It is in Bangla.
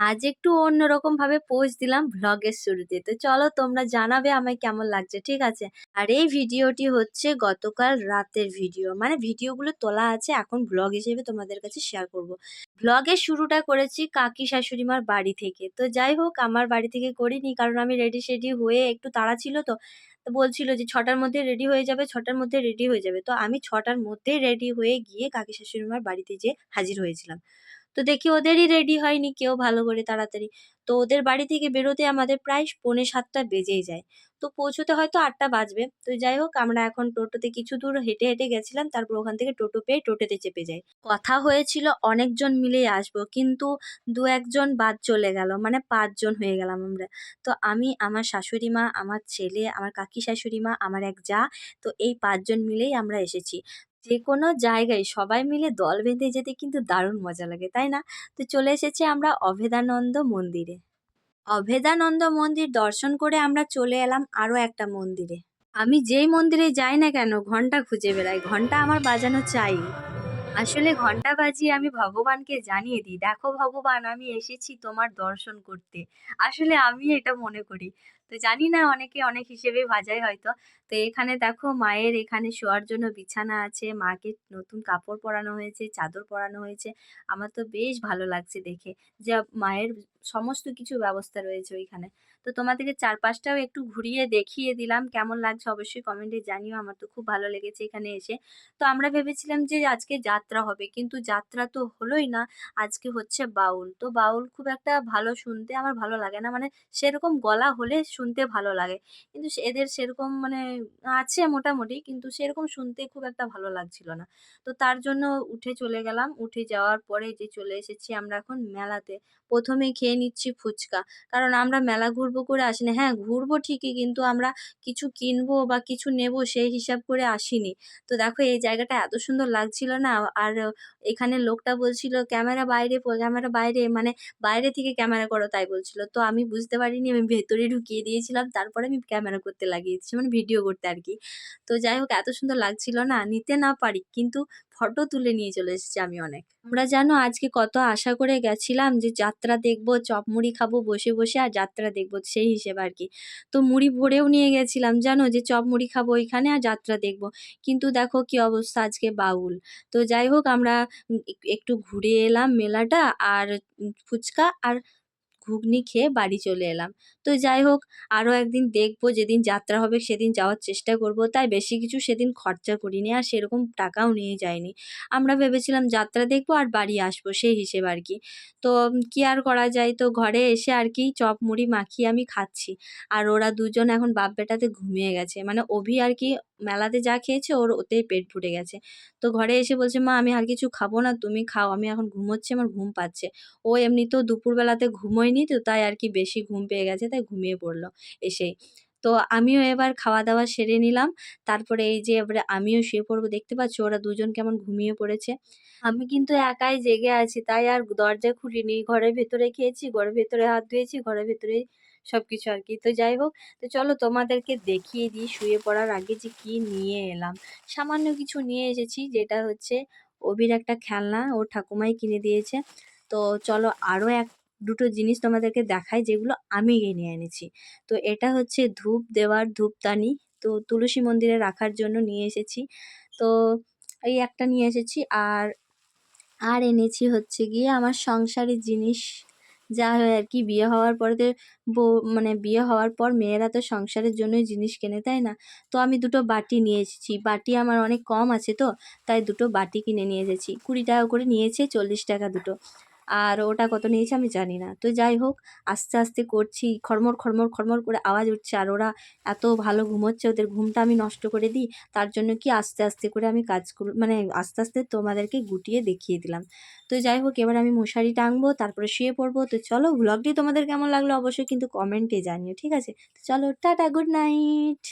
আজ একটু অন্যরকম ভাবে পোজ দিলাম ভ্লগের শুরুতে। তো চলো তোমরা জানাবে আমায় কেমন লাগছে, ঠিক আছে? আর এই ভিডিওটি হচ্ছে গতকাল রাতের ভিডিও। মানে ভিডিওগুলো তোলা আছে, এখন ব্লগ হিসেবে তোমাদের কাছে শেয়ার করব। ব্লগের শুরুটা করেছি কাকি শাশুড়িমার বাড়ি থেকে। তো যাই হোক, আমার বাড়ি থেকে করিনি, কারণ আমি রেডি সেডি হয়ে একটু তাড়া ছিল তো। বলছিল যে ছটার মধ্যে রেডি হয়ে যাবে, ছটার মধ্যে রেডি হয়ে যাবে। তো আমি ছটার মধ্যে রেডি হয়ে গিয়ে কাকি শাশুড়িমার বাড়িতে যেয়ে হাজির হয়েছিলাম। তো দেখি ওদেরই রেডি হয়নি কেউ ভালো করে তাড়াতাড়ি। তো ওদের বাড়ি থেকে বেরোতে আমাদের প্রায় পৌনে সাতটা বেজেই যায়। তো পৌঁছোতে হয়তো আটটা বাজবে। তো যাই হোক, আমরা এখন টোটোতে কিছু দূর হেঁটে হেঁটে গেছিলাম, তারপর ওখান থেকে টোটো পেয়ে টোটোতে চেপে যাই। কথা হয়েছিল অনেকজন মিলেই আসব, কিন্তু দু একজন বাদ চলে গেল মানে পাঁচজন হয়ে গেলাম আমরা। তো আমি, আমার শাশুড়ি মা, আমার ছেলে, আমার কাকি শাশুড়ি মা, আমার এক যা, তো এই পাঁচজন মিলেই আমরা এসেছি। যে কোনো জায়গায় সবাই মিলে দল বেঁধে যেতে কিন্তু দারুণ মজা লাগে, তাই না? তো চলে এসেছি আমরা অভেদানন্দ মন্দিরে। অভেদানন্দ মন্দির দর্শন করে আমরা চলে এলাম আরও একটা মন্দিরে। আমি যেই মন্দিরে যাই না কেন, ঘণ্টা খুঁজে বেড়াই, ঘণ্টা আমার বাজানো চাই। আসলে ঘণ্টা বাজিয়ে আমি ভগবানকে জানিয়ে দিই, দেখো ভগবান, আমি এসেছি তোমার দর্শন করতে। আসলে আমি এটা মনে করি। তো জানি না অনেকে অনেক হিসেবে ভাজায় হয়তো। তো এখানে দেখো মায়ের এখানে শোয়ার জন্য বিছানা আছে, মাকে নতুন কাপড় পরানো হয়েছে, চাদর পরানো হয়েছে। আমার তো বেশ ভালো লাগছে দেখে। যে মায়ের সমস্ত কিছু ব্যবস্থা রয়েছে ওইখানে। তো তোমাদেরকে চারপাশটাও একটু ঘুরিয়ে দেখিয়ে দিলাম। কেমন লাগছে অবশ্যই কমেন্টে জানিও। আমার তো খুব ভালো লেগেছে এখানে এসে। তো আমরা ভেবেছিলাম যে আজকে যাত্রা হবে, কিন্তু যাত্রা তো হলোই না। আজকে হচ্ছে বাউল। তো বাউল খুব একটা ভালো শুনতে আমার ভালো লাগে না। মানে সেরকম গলা হলে শুনতে ভালো লাগে। কিন্তু এদের সেরকম মানে আছে মোটামুটি, কিন্তু সেরকম শুনতে খুব একটা ভালো লাগছিল না। তো তার জন্য উঠে চলে গেলাম। উঠে যাওয়ার পরে যে চলে এসেছি আমরা এখন মেলাতে। প্রথমে খেয়ে নিচ্ছি ফুচকা। কারণ আমরা মেলা ঘুরবো করে আসিনি হ্যাঁ ঘুরবো ঠিকই, কিন্তু আমরা কিছু কিনবো বা কিছু নেব সেই হিসাব করে আসিনি। তো দেখো, এই জায়গাটা এত সুন্দর লাগছিল না। আর এখানে লোকটা বলছিল, ক্যামেরা বাইরে ক্যামেরা বাইরে। মানে বাইরে থেকে ক্যামেরা করো, তাই বলছিল। তো আমি বুঝতে পারিনি, আমি ভেতরে ঢুকিয়ে দিয়েছিলাম তারপরে আমি ক্যামেরা করতে লাগিয়েছি মানে ভিডিও করতে আর কি তো যাই হোক এত সুন্দর লাগছিল না নিতে না পারি কিন্তু ফটো তুলে নিয়ে চলে এসেছি আমি অনেক। আমরা জানো আজকে কত আশা করে গেছিলাম যে যাত্রা দেখব চপ মুড়ি খাব বসে বসে আর যাত্রা দেখব সেই হিসেবে আর কি তো মুড়ি ভরেও নিয়ে গেছিলাম জানো যে চপ মুড়ি খাব ওইখানে আর যাত্রা দেখব। কিন্তু দেখো কি অবস্থা আজকে বাউল। তো যাই হোক আমরা একটু ঘুরে এলাম মেলাটা আর ফুচকা আর ঘুগনি খেয়ে বাড়ি চলে এলাম। তো যাই হোক আরও একদিন দেখব, যেদিন যাত্রা হবে সেদিন যাওয়ার চেষ্টা করব। তাই বেশি কিছু সেদিন খরচা করিনি আর সেরকম টাকাও নিয়ে যায়নি আমরা ভেবেছিলাম যাত্রা দেখব আর বাড়ি আসব সেই হিসেব আর কি। তো কি আর করা যায়? তো ঘরে এসে আর কি চপ মুড়ি মাখিয়ে আমি খাচ্ছি। আর ওরা দুজন এখন বাপ বেটাতে ঘুমিয়ে গেছে। মানে অভি আর কি মেলাতে যা খেয়েছে, ওর ওতেই পেট ফুটে গেছে। তো ঘরে এসে বলছে, মা, আমি আর কিছু খাব না, তুমি খাও। আমি এখন ঘুমোচ্ছি, আমার ঘুম পাচ্ছে। ও এমনিতেও দুপুরবেলাতে ঘুমোয়নি। তো, তাই আর কি বেশি ঘুম পেয়ে গেছে, তাই ঘুমিয়ে পড়ল এসেই। তো আমিও এবার খাওয়া দাওয়া সেরে নিলাম। তারপরে এই যে এবারে আমিও শুয়ে পড়ব, দেখতে পাচ্ছ ওরা দুজন কেমন ঘুমিয়ে পড়েছে। আমি কিন্তু একাই জেগে আছি, তাই আর দরজা খুলিনি, ঘরের ভেতরে খেয়েছি, ঘরের ভেতরে হাত ধুয়েছি, ঘরের ভেতরে সব কিছু আর কি। তো যাই হোক, তো চলো তোমাদেরকে দেখিয়ে দিই শুয়ে পড়ার আগে যে কি নিয়ে এলাম। সামান্য কিছু নিয়ে এসেছি, যেটা হচ্ছে অভির একটা খেলনা, ওর ঠাকুমাই কিনে দিয়েছে। তো চলো আরও এক দুটো জিনিস তোমাদেরকে দেখাই যেগুলো আমি কিনে এনেছি। তো এটা হচ্ছে ধূপ দেওয়ার ধূপদানি। তো তুলসী মন্দিরে রাখার জন্য নিয়ে এসেছি। তো এই একটা নিয়ে এসেছি। আর আর এনেছি হচ্ছে গিয়ে আমার সংসারের জিনিস। যা হয় আর কি, বিয়ে হওয়ার পরে তো বউ মানে বিয়ে হওয়ার পর মেয়েরা তো সংসারের জন্যই জিনিস কেনে, তাই না? তো আমি দুটো বাটি নিয়ে এসেছি। বাটি আমার অনেক কম আছে তো, তাই দুটো বাটি কিনে নিয়ে এসেছি। কুড়ি টাকা করে নিয়েছে, চল্লিশ টাকা দুটো। আর ওটা কত নিয়েছে আমি জানি না। তো যাই হোক, আস্তে আস্তে করছি, খড়মড় খড়মড় খড়মড় করে আওয়াজ উঠছে আর ওরা এত ভালো ঘুমোচ্ছে, ওদের ঘুমটা আমি নষ্ট করে দিই, তার জন্য কি আস্তে আস্তে করে আমি কাজ কাজগুলো মানে আস্তে আস্তে তোমাদেরকে গুটিয়ে দেখিয়ে দিলাম। তো যাই হোক, এবার আমি মশারি টাঙবো, তারপরে শুয়ে পড়ব। তো চলো ভ্লগটি তোমাদের কেমন লাগল অবশ্যই কিন্তু কমেন্টে জানিও, ঠিক আছে? তো চলো, টাটা গুড নাইট